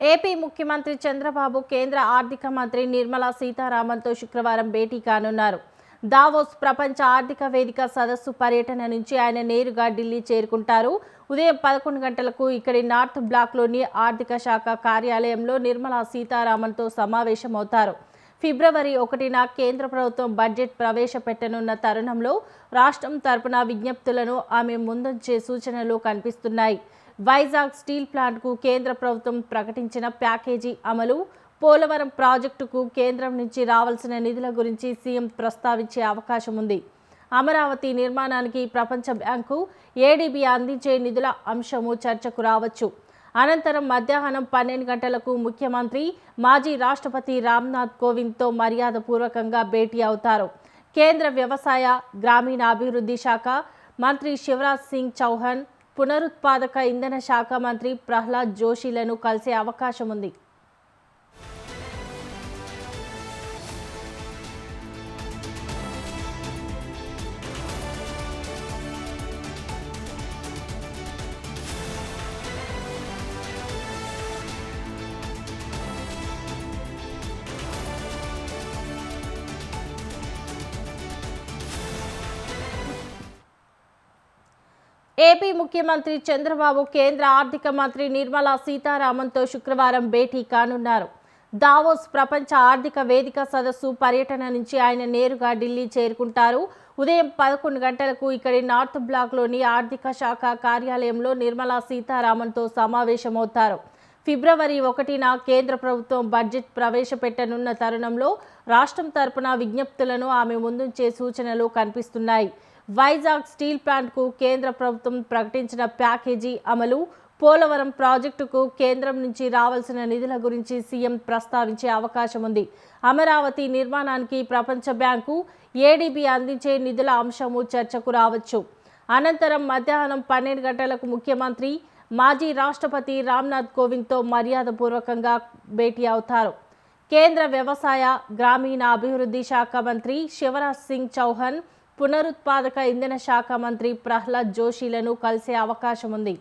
AP ముఖ్యమంత్రి చంద్రబాబు కేంద్ర ఆర్థిక మంత్రి నిర్మలా సీతారామన్తో శుక్రవారం భేటీ కానున్నారు. దావోస్ ప్రపంచ ఆర్థిక వేదిక సదస్సు పర్యటన నుంచి ఆయన నేరుగా ఢిల్లీ చేరుకుంటారు. ఉదయం పదకొండు గంటలకు ఇక్కడి నార్త్ బ్లాక్లోని ఆర్థిక శాఖ కార్యాలయంలో నిర్మలా సీతారామన్తో సమావేశమవుతారు. ఫిబ్రవరి ఒకటిన కేంద్ర ప్రభుత్వం బడ్జెట్ ప్రవేశపెట్టనున్న తరుణంలో రాష్ట్రం తరపున విజ్ఞప్తులను ఆమె ముందంచే సూచనలు కనిపిస్తున్నాయి. వైజాగ్ స్టీల్ ప్లాంట్కు కేంద్ర ప్రభుత్వం ప్రకటించిన ప్యాకేజీ అమలు పోలవరం ప్రాజెక్టుకు కేంద్రం నుంచి రావాల్సిన నిధుల గురించి సీఎం ప్రస్తావించే అవకాశం ఉంది. అమరావతి నిర్మాణానికి ప్రపంచ బ్యాంకు ఏడీబీ అందించే నిధుల అంశము చర్చకు రావచ్చు. అనంతరం మధ్యాహ్నం పన్నెండు గంటలకు ముఖ్యమంత్రి మాజీ రాష్ట్రపతి రామ్నాథ్ కోవింద్తో మర్యాదపూర్వకంగా భేటీ అవుతారు. కేంద్ర వ్యవసాయ గ్రామీణాభివృద్ధి శాఖ మంత్రి శివరాజ్ సింగ్ చౌహాన్ పునరుత్పాదక ఇంధన శాఖ మంత్రి ప్రహ్లాద్ జోషిలను కలిసే అవకాశం ఉంది ఏపీ ముఖ్యమంత్రి చంద్రబాబు కేంద్ర ఆర్థిక మంత్రి నిర్మలా సీతారామన్తో శుక్రవారం భేటీ కానున్నారు. దావోస్ ప్రపంచ ఆర్థిక వేదిక సదస్సు పర్యటన నుంచి ఆయన నేరుగా ఢిల్లీ చేరుకుంటారు. ఉదయం పదకొండు గంటలకు ఇక్కడి నార్త్ బ్లాక్లోని ఆర్థిక శాఖ కార్యాలయంలో నిర్మలా సీతారామన్తో సమావేశమవుతారు. ఫిబ్రవరి ఒకటిన కేంద్ర ప్రభుత్వం బడ్జెట్ ప్రవేశపెట్టనున్న తరుణంలో రాష్ట్రం తరపున విజ్ఞప్తులను ఆమె ముందుంచే సూచనలు కనిపిస్తున్నాయి. వైజాగ్ స్టీల్ ప్లాంట్కు కేంద్ర ప్రభుత్వం ప్రకటించిన ప్యాకేజీ అమలు పోలవరం ప్రాజెక్టుకు కేంద్రం నుంచి రావాల్సిన నిధుల గురించి సీఎం ప్రస్తావించే అవకాశం ఉంది. అమరావతి నిర్మాణానికి ప్రపంచ బ్యాంకు ఏడీబీ అందించే నిధుల అంశము చర్చకు రావచ్చు. అనంతరం మధ్యాహ్నం పన్నెండు గంటలకు ముఖ్యమంత్రి మాజీ రాష్ట్రపతి రామ్నాథ్ కోవింద్తో మర్యాదపూర్వకంగా భేటీ అవుతారు. కేంద్ర వ్యవసాయ గ్రామీణ అభివృద్ధి శాఖ మంత్రి శివరాజ్ సింగ్ చౌహాన్ పునరుత్పాదక ఇంధన శాఖ మంత్రి ప్రహ్లాద్ జోషిలను కలిసే అవకాశం ఉంది